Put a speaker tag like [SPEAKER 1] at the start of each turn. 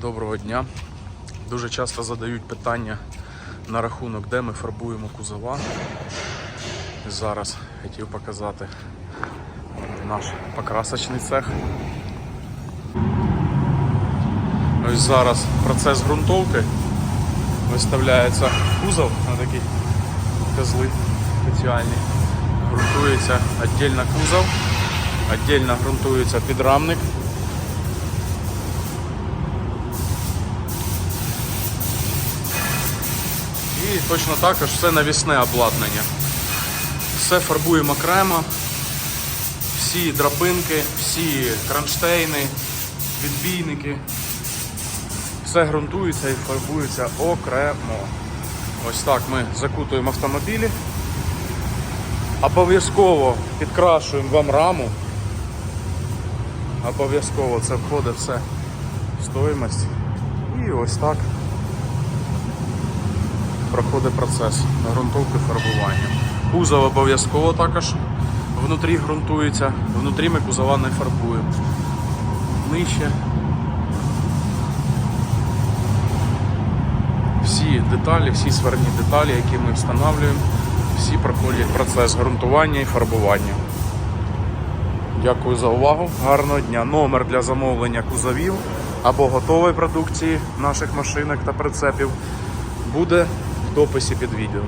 [SPEAKER 1] Доброго дня. Дуже часто задають питання на рахунок, де ми фарбуємо кузова. Зараз хотів показати наш покрасочний цех. Ось зараз процес ґрунтовки. Виставляється кузов на такі козли спеціальні. Грунтується віддільно кузов, віддільно ґрунтується підрамник. І точно також все навісне обладнання. Все фарбуємо окремо, всі драбинки, всі кронштейни, відбійники. Все ґрунтується і фарбується окремо. Ось так ми закутуємо автомобілі. Обов'язково підкрашуємо вам раму. Обов'язково це входить все в стоїмость. І ось так проходить процес ґрунтовки фарбування. Кузов обов'язково також внутрі ґрунтується, внутрі ми кузова не фарбуємо. Нижче. Всі деталі, всі сварні деталі, які ми встановлюємо, всі проходять процес ґрунтування і фарбування. Дякую за увагу. Гарного дня. Номер для замовлення кузовів або готової продукції наших машинок та прицепів буде дописі під відео.